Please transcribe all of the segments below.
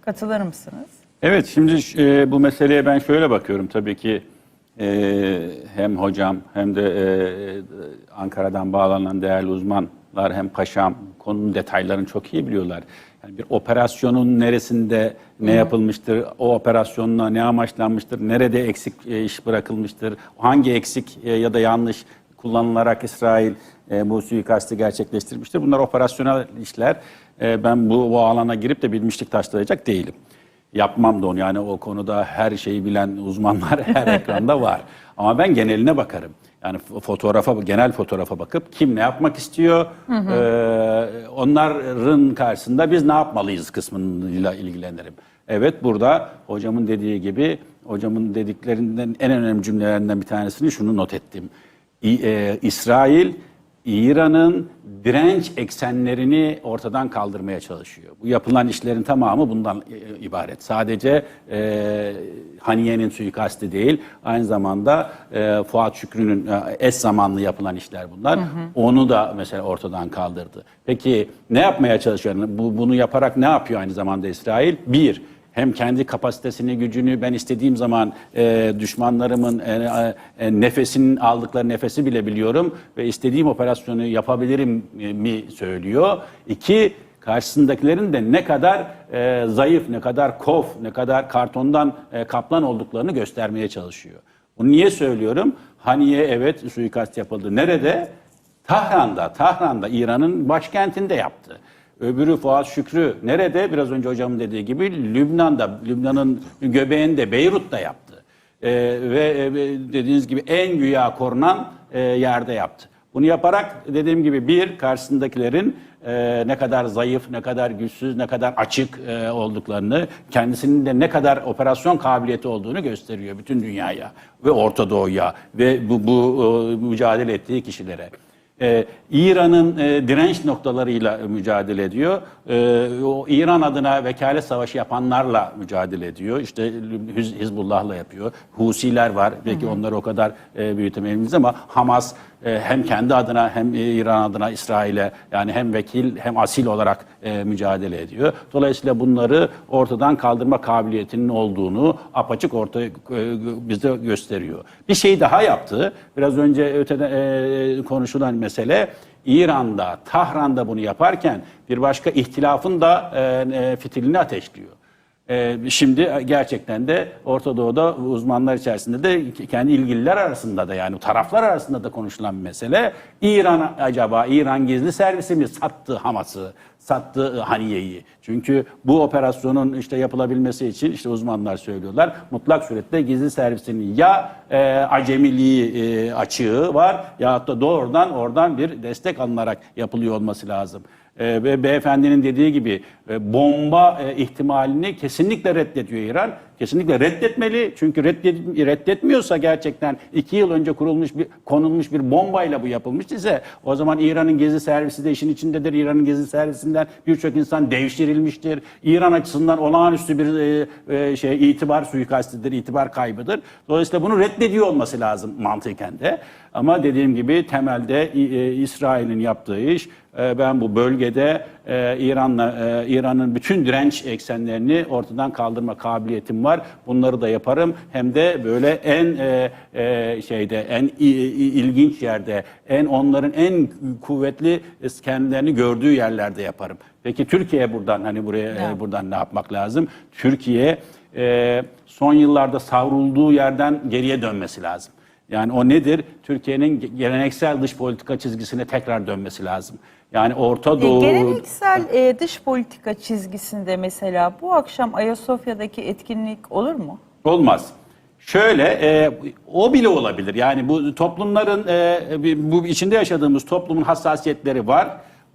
Katılır mısınız? Evet şimdi e, bu meseleye ben şöyle bakıyorum tabii ki e, hem hocam hem de e, Ankara'dan bağlanan değerli uzmanlar hem paşam konunun detaylarını çok iyi biliyorlar. Yani bir operasyonun neresinde ne yapılmıştır, o operasyonla ne amaçlanmıştır, nerede eksik e, iş bırakılmıştır, hangi eksik e, ya da yanlış kullanılarak İsrail e, bu suikastı gerçekleştirmiştir. Bunlar operasyonel işler. E, ben bu, bu alana girip de bilmişlik taşlayacak değilim. Yapmam da onu yani o konuda her şeyi bilen uzmanlar her ekranda var. Ama ben geneline bakarım. Yani fotoğrafa, genel fotoğrafa bakıp kim ne yapmak istiyor, e, onların karşısında biz ne yapmalıyız kısmıyla ilgilenirim. Evet burada hocamın dediği gibi, hocamın dediklerinden en önemli cümlelerinden bir tanesini şunu not ettim. İ- e, İsrail İran'ın direnç eksenlerini ortadan kaldırmaya çalışıyor. Bu yapılan işlerin tamamı bundan e, ibaret. Sadece e, Haniye'nin suikasti değil, aynı zamanda e, Fuat Şükrü'nün e, eş zamanlı yapılan işler bunlar. Onu da mesela ortadan kaldırdı. Peki ne yapmaya çalışıyor? Bu, bunu yaparak ne yapıyor aynı zamanda İsrail? Bir, hem kendi kapasitesini, gücünü ben istediğim zaman e, düşmanlarımın e, e, nefesinin aldıkları nefesi bile biliyorum ve istediğim operasyonu yapabilirim e, mi söylüyor. İki, karşısındakilerin de ne kadar e, zayıf, ne kadar kof, ne kadar kartondan e, kaplan olduklarını göstermeye çalışıyor. Bunu niye söylüyorum? Haniye evet suikast yapıldı. Nerede? Tahran'da, Tahran'da İran'ın başkentinde yaptı. Öbürü Fuat Şükrü nerede? Biraz önce hocamın dediği gibi Lübnan'da, Lübnan'ın göbeğinde, Beyrut'ta yaptı. Ee, ve e, dediğiniz gibi en güya korunan e, yerde yaptı. Bunu yaparak dediğim gibi bir karşısındakilerin e, ne kadar zayıf, ne kadar güçsüz, ne kadar açık e, olduklarını, kendisinin de ne kadar operasyon kabiliyeti olduğunu gösteriyor bütün dünyaya ve Orta Doğu'ya ve bu, bu e, mücadele ettiği kişilere. Ee, İran'ın e, direnç noktalarıyla mücadele ediyor. Ee, o İran adına vekalet savaşı yapanlarla mücadele ediyor. İşte Hiz- Hizbullah'la yapıyor. Husiler var. Belki onları o kadar e, büyütemeyiz ama Hamas hem kendi adına hem İran adına İsrail'e yani hem vekil hem asil olarak e, mücadele ediyor. Dolayısıyla bunları ortadan kaldırma kabiliyetinin olduğunu apaçık ortaya e, bize gösteriyor. Bir şey daha yaptı. Biraz önce ötede e, konuşulan mesele İran'da, Tahran'da bunu yaparken bir başka ihtilafın da fitilini ateşliyor. Ee, Şimdi gerçekten de Orta Doğu'da uzmanlar içerisinde de kendi ilgililer arasında da yani taraflar arasında da konuşulan bir mesele. İran acaba İran gizli servisi mi sattı Hamas'ı, sattı Haniye'yi? Çünkü bu operasyonun işte yapılabilmesi için işte uzmanlar söylüyorlar mutlak surette gizli servisinin ya e, acemiliği e, açığı var ya da doğrudan oradan bir destek alınarak yapılıyor olması lazım. E, ve beyefendinin dediği gibi e, bomba e, ihtimalini kesinlikle reddediyor İran. Kesinlikle reddetmeli. Çünkü reddet, reddetmiyorsa gerçekten iki yıl önce kurulmuş bir konulmuş bir bombayla bu yapılmış ise o zaman İran'ın gezi servisi de işin içindedir. İran'ın gezi servisinden birçok insan devşirilmiştir. İran açısından olağanüstü bir e, e, şey itibar suikastidir, itibar kaybıdır. Dolayısıyla bunu reddediyor olması lazım mantıken de. Ama dediğim gibi temelde e, İsrail'in yaptığı iş e, ben bu bölgede e, İran'la e, İran'ın bütün direnç eksenlerini ortadan kaldırma kabiliyetim var. Bunları da yaparım. Hem de böyle en e, e, şeyde en i- ilginç yerde, en onların en kuvvetli kendilerini gördüğü yerlerde yaparım. Peki Türkiye buradan hani buraya e, Ya. buradan ne yapmak lazım? Türkiye e, son yıllarda savrulduğu yerden geriye dönmesi lazım. Yani o nedir? Türkiye'nin ge- geleneksel dış politika çizgisine tekrar dönmesi lazım. Yani Orta E, Doğu... Geleneksel e, dış politika çizgisinde mesela bu akşam Ayasofya'daki etkinlik olur mu? Olmaz. Şöyle, e, o bile olabilir. Yani bu toplumların, e, bu içinde yaşadığımız toplumun hassasiyetleri var.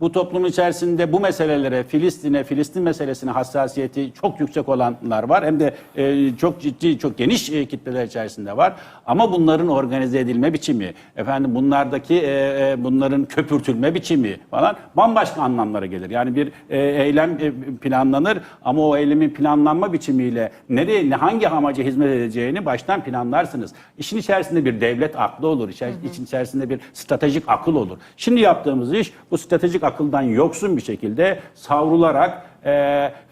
Bu toplumun içerisinde bu meselelere, Filistin'e, Filistin meselesine hassasiyeti çok yüksek olanlar var. Hem de e, çok ciddi, çok geniş e, kitleler içerisinde var. Ama bunların organize edilme biçimi, efendim bunlardaki e, e, bunların köpürtülme biçimi falan bambaşka anlamlara gelir. Yani bir e, eylem e, planlanır ama o eylemin planlanma biçimiyle nereye, ne- hangi amaca hizmet edeceğini baştan planlarsınız. İşin içerisinde bir devlet aklı olur, içer, için içerisinde bir stratejik akıl olur. Şimdi yaptığımız iş bu stratejik akıldan yoksun bir şekilde savrularak e,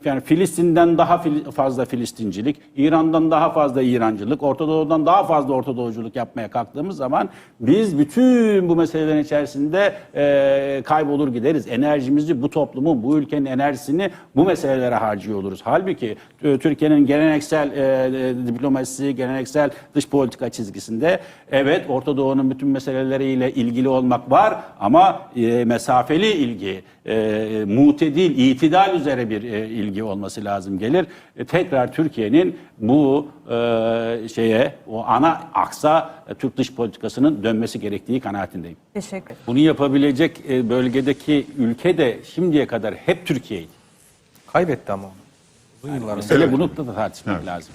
yani Filistin'den daha fil- fazla Filistincilik, İran'dan daha fazla İrancılık, Orta Doğu'dan daha fazla Orta Doğuculuk yapmaya kalktığımız zaman biz bütün bu meselelerin içerisinde e, kaybolur gideriz. Enerjimizi bu toplumun, bu ülkenin enerjisini bu meselelere harcıyor oluruz. Halbuki e, Türkiye'nin geleneksel e, e, geleneksel dış politika çizgisinde evet Orta Doğu'nun bütün meseleleriyle ilgili olmak var ama e, mesafeli ilgi, e, mutedil, itidal üzere bir e, ilgi olması lazım gelir. E, tekrar Türkiye'nin bu e, şeye, o ana aksa e, Türk dış politikasının dönmesi gerektiği kanaatindeyim. Teşekkür. Bunu yapabilecek e, bölgedeki ülke de şimdiye kadar hep Türkiye'ydi. Kaybetti ama. Uzun yıllar önce. Mesele bunu da tartışmak lazım.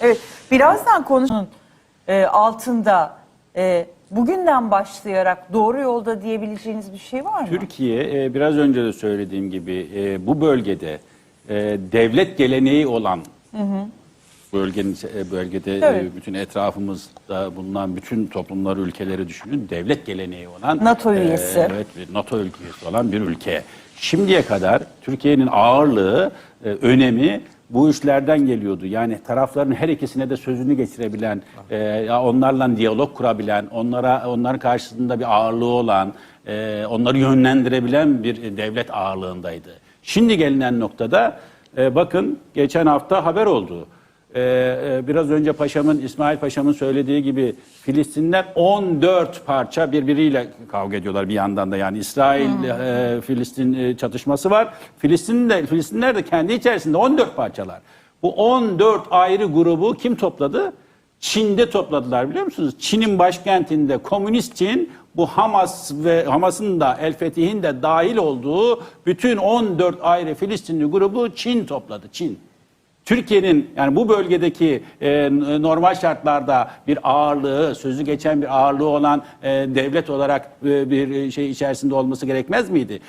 Evet, birazdan konunun e, altında e, bugünden başlayarak doğru yolda diyebileceğiniz bir şey var mı? Türkiye e, biraz önce de söylediğim gibi e, bu bölgede e, devlet geleneği olan bölgenin e, bölgede Evet. e, bütün etrafımızda bulunan bütün toplumları ülkeleri düşünün devlet geleneği olan NATO e, üyesi. evet bir NATO ülkesi olan bir ülke. Şimdiye kadar Türkiye'nin ağırlığı, e, önemi bu işlerden geliyordu. Yani tarafların her ikisine de sözünü geçirebilen, e, onlarla diyalog kurabilen, onlara onların karşısında bir ağırlığı olan, e, onları yönlendirebilen bir devlet ağırlığındaydı. Şimdi gelinen noktada e, bakın geçen hafta haber oldu. Ee, e, biraz önce Paşam'ın, İsmail Paşam'ın söylediği gibi Filistinler 14 parça birbiriyle kavga ediyorlar bir yandan da. Yani İsrail e, Filistin e, çatışması var. Filistin de, Filistinler de kendi içerisinde 14 parçalar. Bu 14 ayrı grubu kim topladı? Çin'de topladılar biliyor musunuz? Çin'in başkentinde komünist Çin bu Hamas ve Hamas'ın da El Fetih'in de dahil olduğu bütün 14 ayrı Filistinli grubu Çin topladı. Çin. Türkiye'nin yani bu bölgedeki e, normal şartlarda bir ağırlığı, sözü geçen bir ağırlığı olan e, devlet olarak e, bir şey içerisinde olması gerekmez miydi?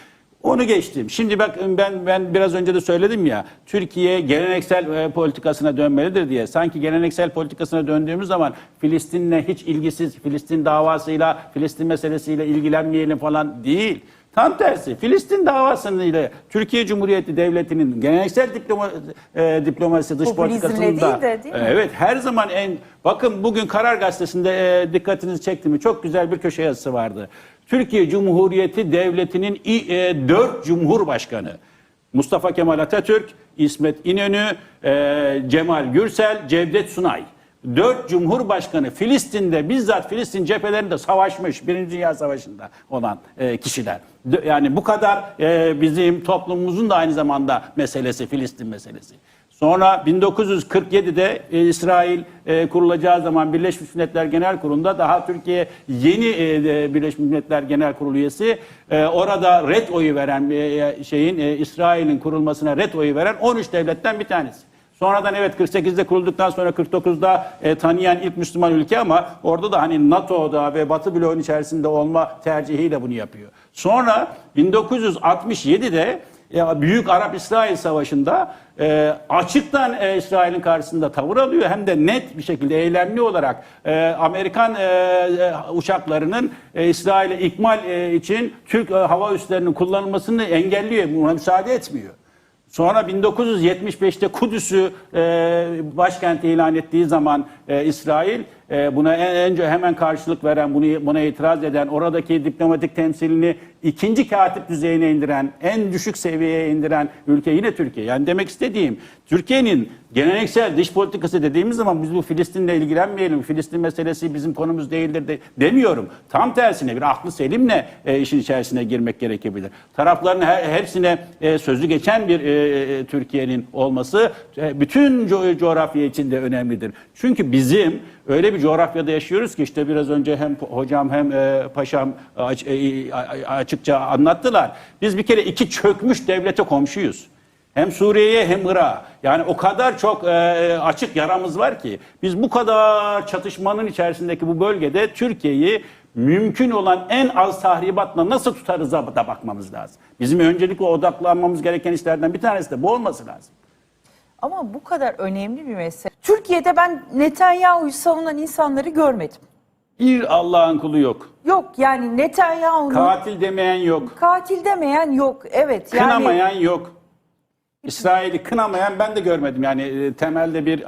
Onu geçtim. Şimdi bak ben ben biraz önce de söyledim ya. Türkiye geleneksel e, politikasına dönmelidir diye. Sanki geleneksel politikasına döndüğümüz zaman Filistin'le hiç ilgisiz, Filistin davasıyla, Filistin meselesiyle ilgilenmeyelim falan değil. Tam tersi Filistin davasının ile Türkiye Cumhuriyeti Devleti'nin geleneksel diploma, e, diplomasi dış politikasında de, değil mi? Evet her zaman en bakın bugün Karar Gazetesi'nde e, dikkatinizi çekti mi? Çok güzel bir köşe yazısı vardı. Türkiye Cumhuriyeti Devleti'nin e, dört cumhurbaşkanı Mustafa Kemal Atatürk, İsmet İnönü, e, Cemal Gürsel, Cevdet Sunay. Dört Cumhurbaşkanı Filistin'de bizzat Filistin cephelerinde savaşmış Birinci Dünya Savaşı'nda olan e, kişiler. Yani bu kadar e, bizim toplumumuzun da aynı zamanda meselesi Filistin meselesi. Sonra 1947'de e, İsrail e, kurulacağı zaman Birleşmiş Milletler Genel Kurulu'nda daha Türkiye yeni e, e, Birleşmiş Milletler Genel Kurulu üyesi e, orada red oyu veren e, şeyin e, İsrail'in kurulmasına red oyu veren 13 devletten bir tanesi. Sonradan evet 48'de kurulduktan sonra 49'da e, tanıyan ilk Müslüman ülke ama orada da hani NATO'da ve Batı bloğun içerisinde olma tercihiyle bunu yapıyor. Sonra 1967'de ya Büyük Arap-İsrail Savaşı'nda e, açıktan e, İsrail'in karşısında tavır alıyor hem de net bir şekilde eylemli olarak e, Amerikan e, e, uçaklarının e, İsrail'e ikmal e, için Türk e, hava üslerinin kullanılmasını engelliyor, buna müsaade etmiyor. Sonra 1975'te Kudüs'ü e, başkent ilan ettiği zaman e, İsrail e, buna en, önce hemen karşılık veren, bunu buna itiraz eden, oradaki diplomatik temsilini ikinci katip düzeyine indiren, en düşük seviyeye indiren ülke yine Türkiye. Yani demek istediğim Türkiye'nin geleneksel dış politikası dediğimiz zaman biz bu Filistin'le ilgilenmeyelim, Filistin meselesi bizim konumuz değildir de, demiyorum. Tam tersine bir aklı selimle e, işin içerisine girmek gerekebilir. Tarafların her, hepsine e, sözü geçen bir e, Türkiye'nin olması e, bütün co- coğrafya için önemlidir. Çünkü bizim öyle bir coğrafyada yaşıyoruz ki işte biraz önce hem hocam hem e, paşam e, a- açıkça anlattılar. Biz bir kere iki çökmüş devlete komşuyuz. Hem Suriye'ye hem Irak'a. Yani o kadar çok e, açık yaramız var ki biz bu kadar çatışmanın içerisindeki bu bölgede Türkiye'yi mümkün olan en az tahribatla nasıl tutarız da bakmamız lazım. Bizim öncelikle odaklanmamız gereken işlerden bir tanesi de bu olması lazım. Ama bu kadar önemli bir mesele. Türkiye'de ben Netanyahu'yu savunan insanları görmedim. Bir Allah'ın kulu yok. Yok yani Netanyahu'nun Katil demeyen yok. katil demeyen yok. Evet yani Kınamayan yok. İsrail'i kınamayan ben de görmedim. Yani e, temelde bir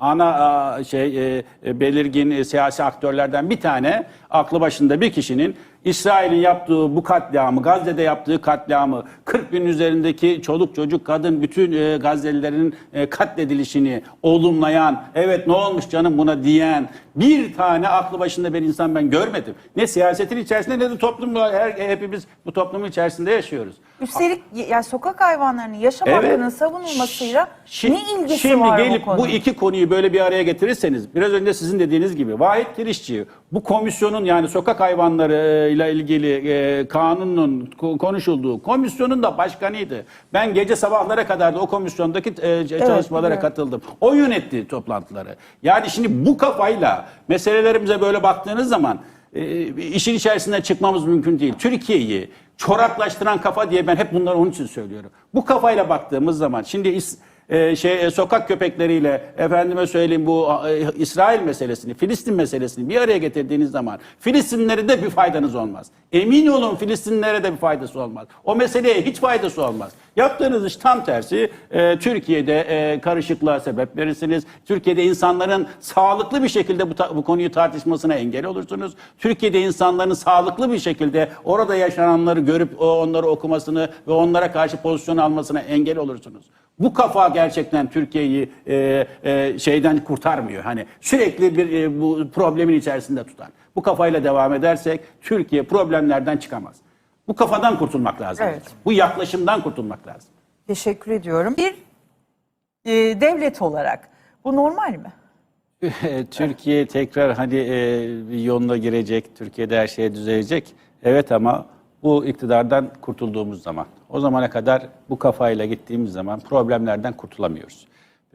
ana şey e, e, belirgin siyasi aktörlerden bir tane aklı başında bir kişinin İsrail'in yaptığı bu katliamı, Gazze'de yaptığı katliamı, 40 bin üzerindeki çoluk çocuk kadın bütün Gazze'lilerin katledilişini olumlayan, evet ne olmuş canım buna diyen bir tane aklı başında bir insan ben görmedim. Ne siyasetin içerisinde ne de toplumda her, hepimiz bu toplumun içerisinde yaşıyoruz. Üstelik y- yani sokak hayvanlarının yaşam hakkının Evet. savunulmasıyla Şi- ne ilgisi Şimdi var gelip bu konunun? bu iki konuyu böyle bir araya getirirseniz biraz önce sizin dediğiniz gibi Vahit Kirişçi bu komisyonun yani sokak hayvanları ile ilgili e, kanunun ko- konuşulduğu komisyonun da başkanıydı. Ben gece sabahlara kadar da o komisyondaki e, çalışmalara biliyorum. katıldım. O yönetti toplantıları. Yani şimdi bu kafayla meselelerimize böyle baktığınız zaman e, işin içerisinden çıkmamız mümkün değil. Türkiye'yi çoraklaştıran kafa diye ben hep bunları onun için söylüyorum. Bu kafayla baktığımız zaman şimdi e, şey e, sokak köpekleriyle efendime söyleyeyim bu e, İsrail meselesini, Filistin meselesini bir araya getirdiğiniz zaman Filistinlere de bir faydanız olmaz. Emin olun Filistinlere de bir faydası olmaz. O meseleye hiç faydası olmaz. Yaptığınız iş tam tersi. E, Türkiye'de e, karışıklığa sebep verirsiniz. Türkiye'de insanların sağlıklı bir şekilde bu, bu konuyu tartışmasına engel olursunuz. Türkiye'de insanların sağlıklı bir şekilde orada yaşananları görüp onları okumasını ve onlara karşı pozisyon almasına engel olursunuz. Bu kafa gerçekten Türkiye'yi e, e, şeyden kurtarmıyor. Hani sürekli bir e, bu problemin içerisinde tutar. Bu kafayla devam edersek Türkiye problemlerden çıkamaz. Bu kafadan kurtulmak lazım. Evet. Bu yaklaşımdan kurtulmak lazım. Teşekkür ediyorum. Bir e, devlet olarak bu normal mi? Türkiye tekrar hani e, bir yoluna girecek, Türkiye'de her şey düzelecek. Evet ama bu iktidardan kurtulduğumuz zaman, o zamana kadar bu kafayla gittiğimiz zaman problemlerden kurtulamıyoruz.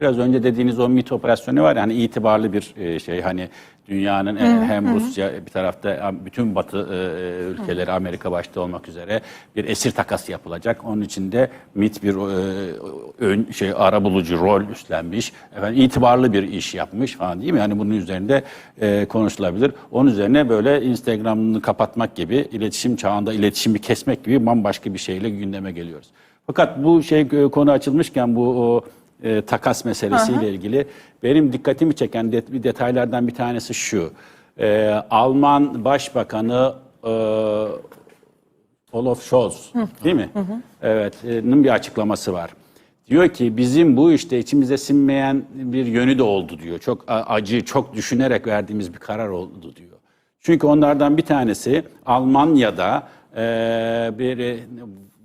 Biraz önce dediğiniz o MIT operasyonu var ya hani itibarlı bir e, şey hani dünyanın e, hem Rusya bir tarafta e, bütün Batı e, ülkeleri Amerika başta olmak üzere bir esir takası yapılacak. Onun için de MIT bir e, ön şey arabulucu rol üstlenmiş. Efendim itibarlı bir iş yapmış falan değil mi? Yani bunun üzerinde e, konuşulabilir. Onun üzerine böyle Instagram'ını kapatmak gibi iletişim çağında iletişimi kesmek gibi bambaşka bir şeyle gündeme geliyoruz. Fakat bu şey e, konu açılmışken bu o, e, takas meselesiyle ilgili benim dikkatimi çeken det- bir detaylardan bir tanesi şu. E, Alman Başbakanı e, Olaf Scholz değil mi? Evet, e, bir açıklaması var. Diyor ki bizim bu işte içimize sinmeyen bir yönü de oldu diyor. Çok acı, çok düşünerek verdiğimiz bir karar oldu diyor. Çünkü onlardan bir tanesi Almanya'da e, bir e,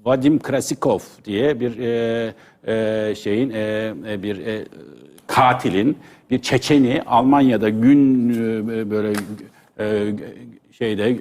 Vadim Krasikov diye bir e, e, şeyin e, e, bir e, katilin bir Çeçeni Almanya'da gün e, böyle e, şeyde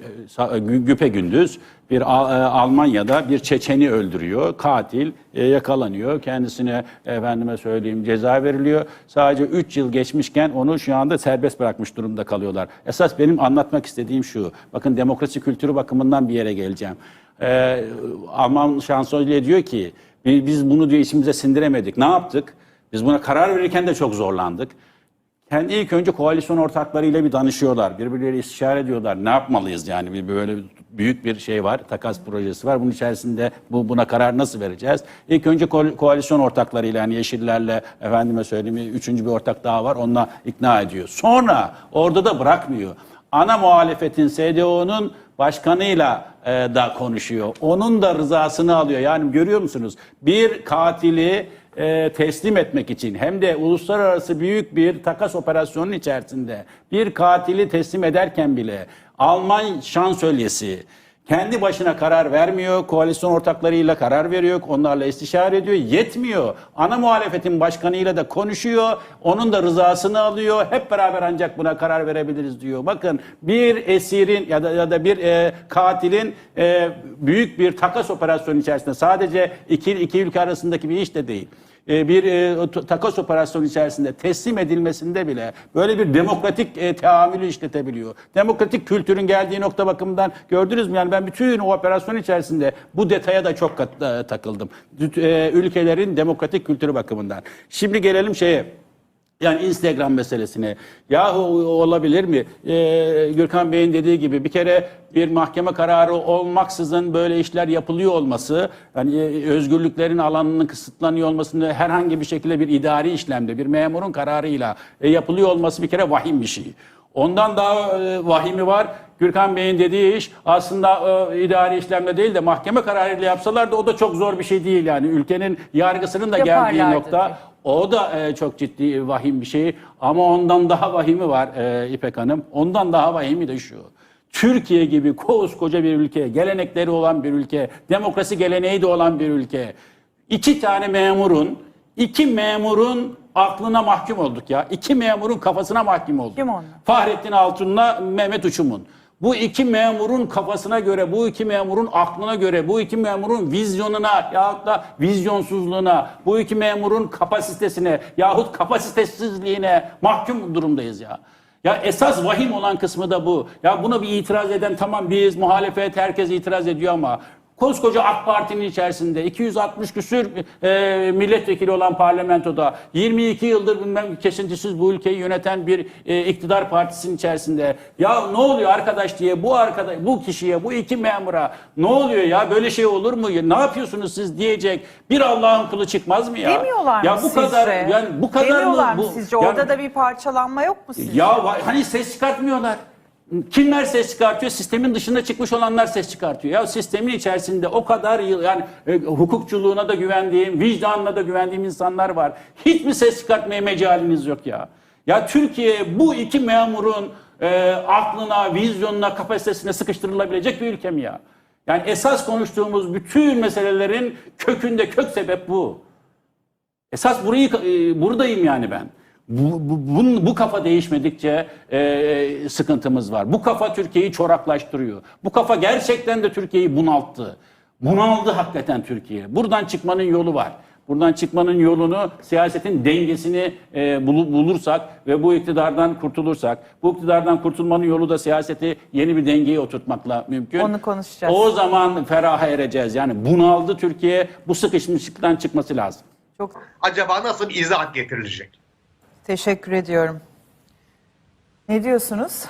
güpe gündüz bir e, Almanya'da bir Çeçeni öldürüyor. Katil e, yakalanıyor. Kendisine efendime söyleyeyim ceza veriliyor. Sadece 3 yıl geçmişken onu şu anda serbest bırakmış durumda kalıyorlar. Esas benim anlatmak istediğim şu. Bakın demokrasi kültürü bakımından bir yere geleceğim. Ee, Alman şansölye diyor ki "Bi- biz bunu diyor içimize sindiremedik. Ne yaptık? Biz buna karar verirken de çok zorlandık. Kendi ilk önce koalisyon ortaklarıyla bir danışıyorlar. Birbirleriyle istişare ediyorlar. Ne yapmalıyız yani? Bir böyle büyük bir şey var. Takas projesi var. Bunun içerisinde bu buna karar nasıl vereceğiz? İlk önce ko- koalisyon ortaklarıyla yani Yeşillerle efendime söyleyeyim üçüncü bir ortak daha var. Onunla ikna ediyor. Sonra orada da bırakmıyor. Ana muhalefetin CDU'nun başkanıyla e, da konuşuyor. Onun da rızasını alıyor. Yani görüyor musunuz? Bir katili e, teslim etmek için hem de uluslararası büyük bir takas operasyonun içerisinde bir katili teslim ederken bile Alman şansölyesi kendi başına karar vermiyor, koalisyon ortaklarıyla karar veriyor, onlarla istişare ediyor, yetmiyor. Ana muhalefetin başkanıyla da konuşuyor, onun da rızasını alıyor, hep beraber ancak buna karar verebiliriz diyor. Bakın bir esirin ya da ya da bir e, katilin e, büyük bir takas operasyonu içerisinde sadece iki, iki ülke arasındaki bir iş de değil bir e, takas operasyonu içerisinde teslim edilmesinde bile böyle bir demokratik e, teamülü işletebiliyor. Demokratik kültürün geldiği nokta bakımından gördünüz mü? Yani ben bütün o operasyon içerisinde bu detaya da çok e, takıldım. E, ülkelerin demokratik kültürü bakımından. Şimdi gelelim şeye. Yani Instagram meselesine. Yahu olabilir mi? Ee, Gürkan Bey'in dediği gibi bir kere bir mahkeme kararı olmaksızın böyle işler yapılıyor olması, yani e, özgürlüklerin alanının kısıtlanıyor olmasında herhangi bir şekilde bir idari işlemde, bir memurun kararıyla e, yapılıyor olması bir kere vahim bir şey. Ondan daha e, vahimi var. Gürkan Bey'in dediği iş aslında e, idari işlemle değil de mahkeme kararıyla yapsalar da o da çok zor bir şey değil yani. Ülkenin yargısının da geldiği Yaparlardı nokta diyor. O da e, çok ciddi vahim bir şey ama ondan daha vahimi var e, İpek Hanım. Ondan daha vahimi de şu. Türkiye gibi koskoca bir ülke, gelenekleri olan bir ülke, demokrasi geleneği de olan bir ülke. İki tane memurun, iki memurun aklına mahkum olduk ya. İki memurun kafasına mahkum olduk. Kim onlar? Fahrettin Altun'la Mehmet Uçum'un. Bu iki memurun kafasına göre, bu iki memurun aklına göre, bu iki memurun vizyonuna yahut da vizyonsuzluğuna, bu iki memurun kapasitesine yahut kapasitesizliğine mahkum durumdayız ya. Ya esas vahim olan kısmı da bu. Ya buna bir itiraz eden tamam biz muhalefet herkes itiraz ediyor ama Koskoca AK Parti'nin içerisinde 260 küsür e, milletvekili olan parlamentoda 22 yıldır bilmem kesintisiz bu ülkeyi yöneten bir e, iktidar partisinin içerisinde ya ne oluyor arkadaş diye bu arkadaş bu kişiye bu iki memura ne oluyor ya böyle şey olur mu ya ne yapıyorsunuz siz diyecek bir Allah'ın kulu çıkmaz mı ya? Demiyorlar ya mı bu sizce? kadar yani bu kadar Demiyorlar mı bu sizce? yani- Orada da bir parçalanma yok mu sizce? ya hani ses çıkartmıyorlar. Kimler ses çıkartıyor? Sistemin dışında çıkmış olanlar ses çıkartıyor. Ya sistemin içerisinde o kadar yıl yani e, hukukçuluğuna da güvendiğim, vicdanına da güvendiğim insanlar var. Hiç mi ses çıkartmaya mecaliniz yok ya? Ya Türkiye bu iki memurun e, aklına, vizyonuna, kapasitesine sıkıştırılabilecek bir ülke mi ya? Yani esas konuştuğumuz bütün meselelerin kökünde kök sebep bu. Esas burayı e, buradayım yani ben. Bu, bu, bunun- bu kafa değişmedikçe e, sıkıntımız var. Bu kafa Türkiye'yi çoraklaştırıyor. Bu kafa gerçekten de Türkiye'yi bunalttı. Bunaldı hakikaten Türkiye. Buradan çıkmanın yolu var. Buradan çıkmanın yolunu siyasetin dengesini e, bulu- bulursak ve bu iktidardan kurtulursak, bu iktidardan kurtulmanın yolu da siyaseti yeni bir dengeye oturtmakla mümkün. Onu konuşacağız. O zaman feraha ereceğiz. Yani bunaldı Türkiye. Bu sıkışmışlıktan çıkması lazım. Çok acaba nasıl bir izahat getirilecek? Teşekkür ediyorum. Ne diyorsunuz?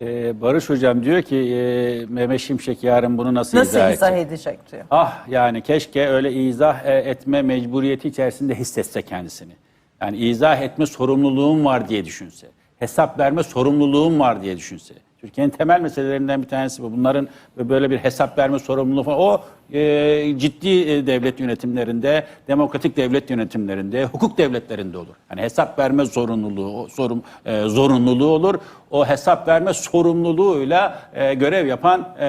Ee, Barış Hocam diyor ki e, Mehmet Şimşek yarın bunu nasıl, Nasıl izah, izah edecek? edecek diyor. Ah yani keşke öyle izah e, etme mecburiyeti içerisinde hissetse kendisini. Yani izah etme sorumluluğum var diye düşünse. Hesap verme sorumluluğum var diye düşünse. Türkiye'nin temel meselelerinden bir tanesi bu. Bunların böyle bir hesap verme sorumluluğu falan. O e, ciddi e, devlet yönetimlerinde, demokratik devlet yönetimlerinde, hukuk devletlerinde olur. Yani hesap verme zorunluluğu, sorum, e, zorunluluğu olur. O hesap verme sorumluluğuyla e, görev yapan e,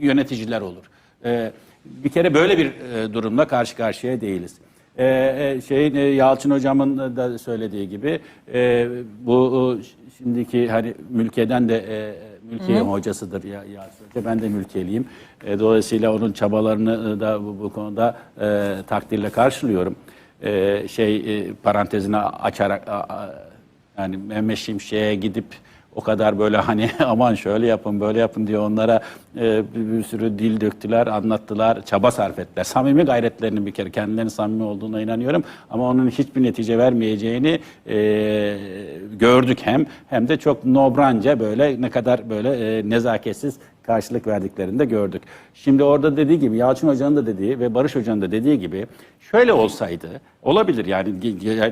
yöneticiler olur. E, bir kere böyle bir e, durumla karşı karşıya değiliz. E, e, şeyin e, Yalçın hocamın da söylediği gibi e, bu şimdiki hani mülkeden de e, mülkiye hocasıdır ya Hoca. Ben de mülkiyeliyim. E, dolayısıyla onun çabalarını da bu, bu konuda e, takdirle karşılıyorum. E, şey e, parantezini açarak a- a- yani Mehmet Şimşek'e gidip o kadar böyle hani aman şöyle yapın böyle yapın diye onlara e, bir, bir sürü dil döktüler, anlattılar, çaba sarf ettiler. Samimi gayretlerinin bir kere kendilerinin samimi olduğuna inanıyorum. Ama onun hiçbir netice vermeyeceğini e, gördük hem hem de çok nobranca böyle ne kadar böyle e, nezaketsiz karşılık verdiklerini de gördük. Şimdi orada dediği gibi Yalçın Hoca'nın da dediği ve Barış Hoca'nın da dediği gibi şöyle olsaydı olabilir yani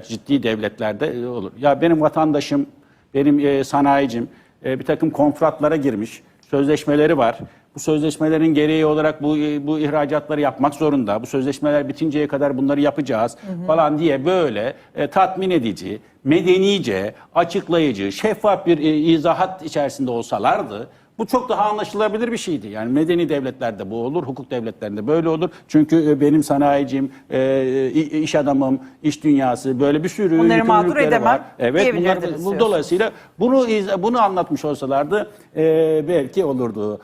ciddi devletlerde olur. Ya benim vatandaşım benim e, sanayicim e, bir takım kontratlara girmiş, sözleşmeleri var. Bu sözleşmelerin gereği olarak bu e, bu ihracatları yapmak zorunda. Bu sözleşmeler bitinceye kadar bunları yapacağız falan diye böyle e, tatmin edici, medenice, açıklayıcı, şeffaf bir e, izahat içerisinde olsalardı bu çok daha anlaşılabilir bir şeydi. Yani medeni devletlerde bu olur, hukuk devletlerinde böyle olur. Çünkü e, benim sanayicim, e, iş adamım, iş dünyası böyle bir sürü Bunları mağdur edemem var. Evet, bunlar, bu, dolayısıyla bunu bunu anlatmış olsalardı e, belki olurdu.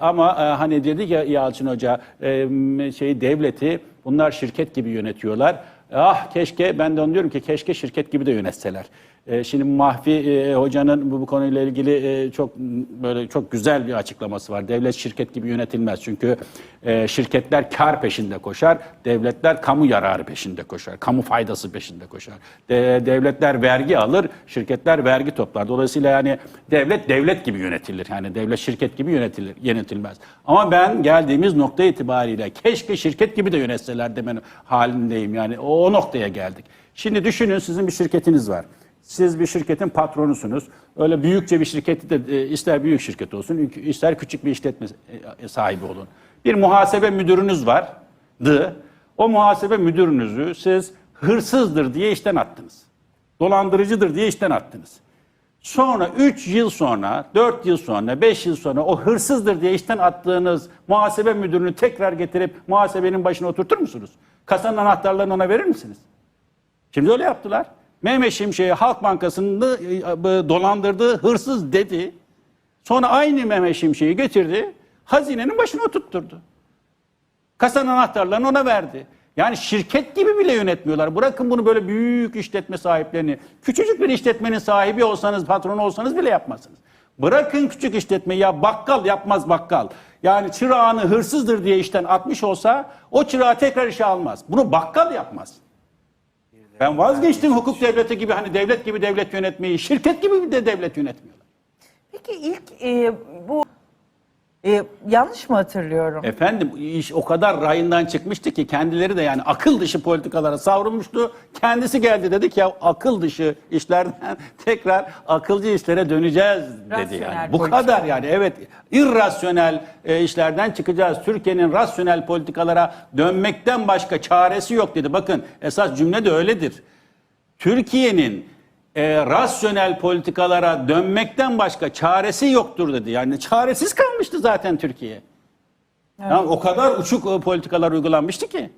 Ama e, hani dedi ya Yalçın Hoca e, şey devleti bunlar şirket gibi yönetiyorlar. Ah keşke ben de onu diyorum ki keşke şirket gibi de yönetseler. E, şimdi Mahfi e, hocanın bu, konuyla ilgili e, çok böyle çok güzel bir açıklaması var. Devlet şirket gibi yönetilmez. Çünkü şirketler kar peşinde koşar, devletler kamu yararı peşinde koşar, kamu faydası peşinde koşar. De- devletler vergi alır, şirketler vergi toplar. Dolayısıyla yani devlet devlet gibi yönetilir. Yani devlet şirket gibi yönetilir, yönetilmez. Ama ben geldiğimiz nokta itibariyle keşke şirket gibi de yönetseler demenin halindeyim. Yani o noktaya geldik. Şimdi düşünün sizin bir şirketiniz var. Siz bir şirketin patronusunuz. Öyle büyükçe bir şirketi de e, ister büyük şirket olsun, ister küçük bir işletme e, sahibi olun. Bir muhasebe müdürünüz vardı. O muhasebe müdürünüzü siz hırsızdır diye işten attınız. Dolandırıcıdır diye işten attınız. Sonra 3 yıl sonra, 4 yıl sonra, 5 yıl sonra o hırsızdır diye işten attığınız muhasebe müdürünü tekrar getirip muhasebenin başına oturtur musunuz? Kasanın anahtarlarını ona verir misiniz? Şimdi öyle yaptılar. Mehmet Şimşek'e Halk Bankası'nı e, dolandırdığı hırsız dedi. Sonra aynı Mehmet Şimşek'i getirdi. Hazinenin başına oturtturdu. Kasanın anahtarlarını ona verdi. Yani şirket gibi bile yönetmiyorlar. Bırakın bunu böyle büyük işletme sahiplerini. Küçücük bir işletmenin sahibi olsanız, patronu olsanız bile yapmazsınız. Bırakın küçük işletmeyi ya bakkal yapmaz bakkal. Yani çırağını hırsızdır diye işten atmış olsa o çırağı tekrar işe almaz. Bunu bakkal yapmaz. Ben vazgeçtim hukuk devleti gibi hani devlet gibi devlet yönetmeyi, şirket gibi de devlet yönetmiyorlar. Peki ilk e, bu e, yanlış mı hatırlıyorum? Efendim iş o kadar rayından çıkmıştı ki kendileri de yani akıl dışı politikalara savrulmuştu. Kendisi geldi dedi ki ya akıl dışı işlerden tekrar akılcı işlere döneceğiz dedi Rasyonel yani. Bu politika. kadar yani evet irrasyonel e, işlerden çıkacağız. Türkiye'nin rasyonel politikalara dönmekten başka çaresi yok dedi. Bakın esas cümle de öyledir. Türkiye'nin e, rasyonel politikalara dönmekten başka çaresi yoktur dedi. Yani çaresiz kalmıştı zaten Türkiye. Yani o kadar uçuk e, politikalar uygulanmıştı ki.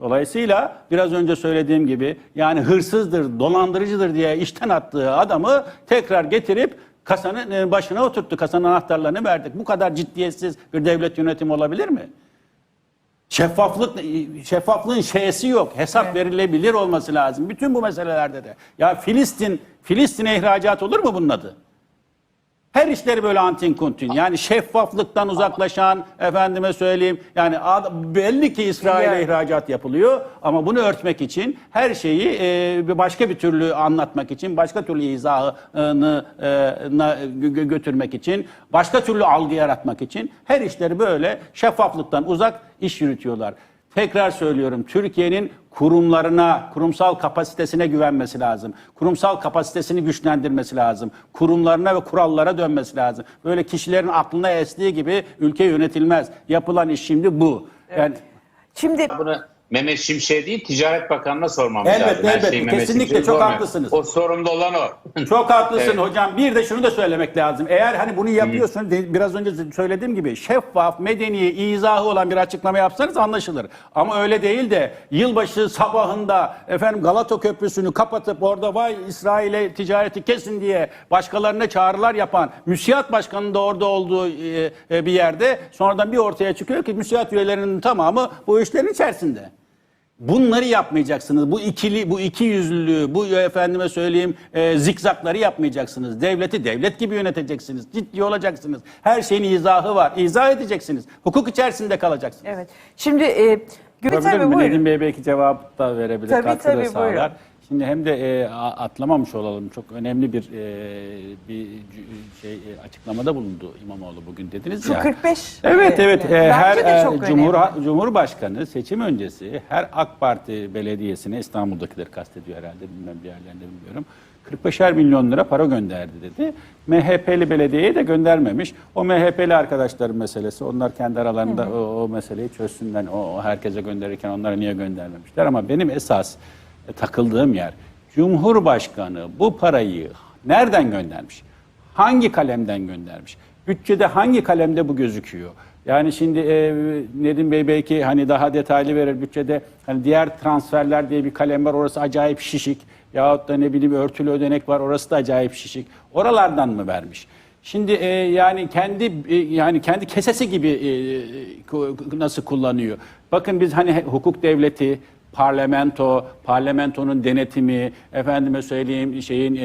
Dolayısıyla biraz önce söylediğim gibi yani hırsızdır, dolandırıcıdır diye işten attığı adamı tekrar getirip kasanın e, başına oturttu. Kasanın anahtarlarını verdik. Bu kadar ciddiyetsiz bir devlet yönetimi olabilir mi? Şeffaflık şeffaflığın şeysi yok. Hesap verilebilir olması lazım. Bütün bu meselelerde de. Ya Filistin Filistin'e ihracat olur mu bunun adı? Her işleri böyle antin kuntin. Yani şeffaflıktan uzaklaşan efendime söyleyeyim. Yani ad- belli ki İsrail'e Yani. ihracat yapılıyor ama bunu örtmek için her şeyi e, bir başka bir türlü anlatmak için, başka türlü izahını e, na- gö- götürmek için, başka türlü algı yaratmak için her işleri böyle şeffaflıktan uzak iş yürütüyorlar. Tekrar söylüyorum Türkiye'nin kurumlarına, kurumsal kapasitesine güvenmesi lazım. Kurumsal kapasitesini güçlendirmesi lazım. Kurumlarına ve kurallara dönmesi lazım. Böyle kişilerin aklına estiği gibi ülke yönetilmez. Yapılan iş şimdi bu. Yani Şimdi Bunu Mehmet Şimşek değil Ticaret Bakanı'na sormamız Elbette, lazım. Elbette. Mehmet Kesinlikle Şimşek'e çok sormuyor. haklısınız. O sorumlu olan o. Çok haklısın Evet. hocam. Bir de şunu da söylemek lazım. Eğer hani bunu yapıyorsunuz, biraz önce söylediğim gibi şeffaf, medeni, izahı olan bir açıklama yapsanız anlaşılır. Ama öyle değil de yılbaşı sabahında efendim Galata Köprüsü'nü kapatıp orada vay İsrail'e ticareti kesin diye başkalarına çağrılar yapan müsiyat başkanının da orada olduğu e, e, bir yerde sonradan bir ortaya çıkıyor ki müsiyat üyelerinin tamamı bu işlerin içerisinde. Bunları yapmayacaksınız. Bu ikili, bu iki yüzlülüğü, bu efendime söyleyeyim e, zikzakları yapmayacaksınız. Devleti devlet gibi yöneteceksiniz. Ciddi olacaksınız. Her şeyin izahı var. İzah edeceksiniz. Hukuk içerisinde kalacaksınız. evet. Şimdi e, Sorabilir Bey buyurun. Nedim Bey belki cevap da verebilir. Tabii, katkı da tabii, sağlar. buyurun. Şimdi hem de e, atlamamış olalım. Çok önemli bir e, bir şey e, açıklamada bulundu İmamoğlu bugün dediniz Şu ya. 45. Evet e, evet e, E, her e, Cumhur, önemli. Cumhurbaşkanı seçim öncesi her AK Parti belediyesine İstanbul'dakileri kastediyor herhalde bilmem bir yerlerinde bilmiyorum. 45'er milyon lira para gönderdi dedi. MHP'li belediyeye de göndermemiş. O MHP'li arkadaşların meselesi. Onlar kendi aralarında o, o meseleyi çözsünler. O, o herkese gönderirken onlara niye göndermemişler. Ama benim esas e, takıldığım yer Cumhurbaşkanı bu parayı nereden göndermiş? Hangi kalemden göndermiş? Bütçede hangi kalemde bu gözüküyor? Yani şimdi e, Nedim Bey belki hani daha detaylı verir bütçede. Hani diğer transferler diye bir kalem var orası acayip şişik. Yahut da ne bileyim örtülü ödenek var orası da acayip şişik. Oralardan mı vermiş? Şimdi e, yani kendi e, yani kendi kesesi gibi e, ku- nasıl kullanıyor? Bakın biz hani hukuk devleti, parlamento, parlamentonun denetimi, efendime söyleyeyim şeyin e,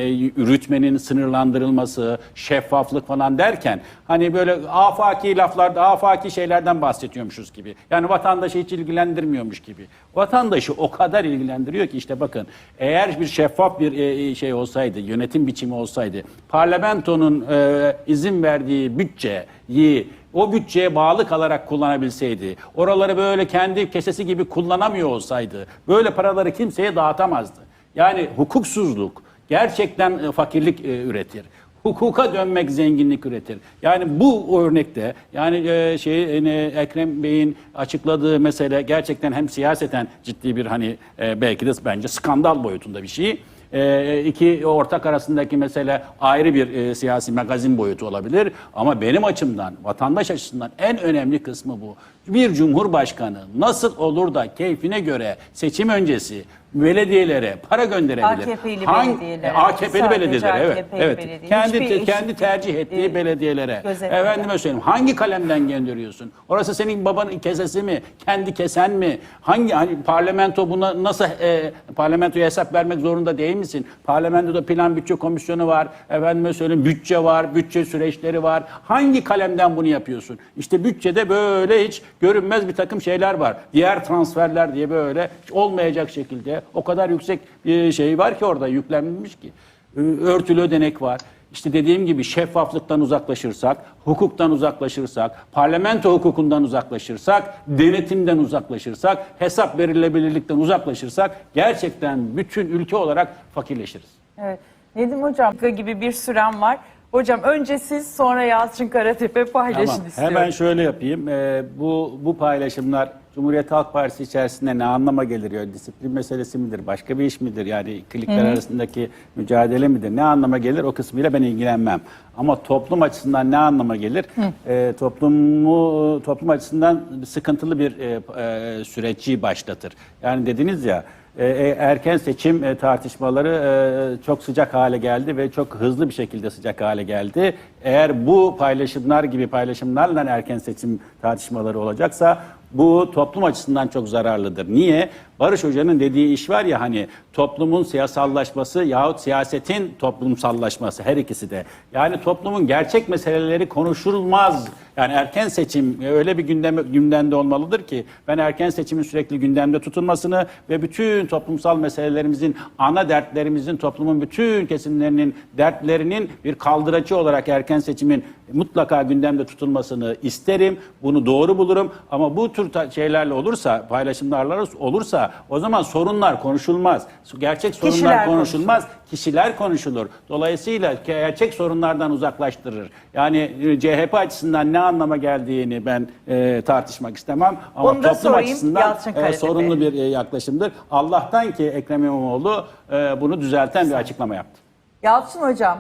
rütmenin sınırlandırılması, şeffaflık falan derken hani böyle afaki laflarda, afaki şeylerden bahsediyormuşuz gibi. Yani vatandaşı hiç ilgilendirmiyormuş gibi. Vatandaşı o kadar ilgilendiriyor ki işte bakın eğer bir şeffaf bir e, şey olsaydı, yönetim biçimi olsaydı, parlamentonun e, izin verdiği bütçeyi o bütçeye bağlı kalarak kullanabilseydi, oraları böyle kendi kesesi gibi kullanamıyor olsaydı, böyle paraları kimseye dağıtamazdı. Yani hukuksuzluk gerçekten e, fakirlik e, üretir. Hukuka dönmek zenginlik üretir. Yani bu örnekte yani e, şey Ekrem Bey'in açıkladığı mesele gerçekten hem siyaseten ciddi bir hani belki de bence skandal boyutunda bir şey. E, iki ortak arasındaki mesele ayrı bir e, siyasi magazin boyutu olabilir. Ama benim açımdan, vatandaş açısından en önemli kısmı bu. Bir cumhurbaşkanı nasıl olur da keyfine göre seçim öncesi belediyelere para gönderebilir? AKP'li Hangi- belediyelere. AKP'li Sadece belediyeler evet. AKP'li evet. belediye. Kendi Hiçbir kendi eşitlik, tercih ettiği e, belediyelere. gözetmeden. Efendime söyleyeyim hangi kalemden gönderiyorsun? Orası senin babanın kesesi mi? Kendi kesen mi? Hangi hani parlamento buna nasıl e, parlamentoya hesap vermek zorunda değil misin? Parlamentoda plan bütçe komisyonu var. Efendime söyleyeyim bütçe var, bütçe süreçleri var. Hangi kalemden bunu yapıyorsun? İşte bütçede böyle hiç görünmez bir takım şeyler var. Diğer transferler diye böyle olmayacak şekilde o kadar yüksek şey var ki orada yüklenmiş ki. Ö- Örtülü ödenek var. İşte dediğim gibi şeffaflıktan uzaklaşırsak, hukuktan uzaklaşırsak, parlamento hukukundan uzaklaşırsak, denetimden uzaklaşırsak, hesap verilebilirlikten uzaklaşırsak gerçekten bütün ülke olarak fakirleşiriz. Evet. Nedim Hocam gibi bir süren var. Hocam önce siz sonra Yalçın Karatepe paylaşın Tamam. istiyorum. Hemen şöyle yapayım. Ee, bu bu paylaşımlar Cumhuriyet Halk Partisi içerisinde ne anlama gelir? Ya, disiplin meselesi midir? Başka bir iş midir? Yani klikler arasındaki mücadele midir? Ne anlama gelir? O kısmıyla ben ilgilenmem. Ama toplum açısından ne anlama gelir? Ee, toplumu toplum açısından sıkıntılı bir e, e, süreci başlatır. Yani dediniz ya e, e, erken seçim e, tartışmaları e, çok sıcak hale geldi ve çok hızlı bir şekilde sıcak hale geldi. Eğer bu paylaşımlar gibi paylaşımlarla erken seçim tartışmaları olacaksa bu toplum açısından çok zararlıdır. Niye? Barış Hoca'nın dediği iş var ya hani toplumun siyasallaşması yahut siyasetin toplumsallaşması her ikisi de. Yani toplumun gerçek meseleleri konuşulmaz. Yani erken seçim öyle bir gündem, gündemde olmalıdır ki ben erken seçimin sürekli gündemde tutulmasını ve bütün toplumsal meselelerimizin, ana dertlerimizin, toplumun bütün kesimlerinin dertlerinin bir kaldıracı olarak erken seçimin mutlaka gündemde tutulmasını isterim. Bunu doğru bulurum ama bu tür şeylerle olursa, paylaşımlarla olursa o zaman sorunlar konuşulmaz. Gerçek sorunlar Kişiler konuşulmaz kişiler konuşulur. Dolayısıyla gerçek sorunlardan uzaklaştırır. Yani e, CHP açısından ne anlama geldiğini ben e, tartışmak istemem. Ama Onu toplum sorayım açısından e, sorunlu bir e, yaklaşımdır. Allah'tan ki Ekrem İmamoğlu e, bunu düzelten bir açıklama yaptı. Yalçın Hocam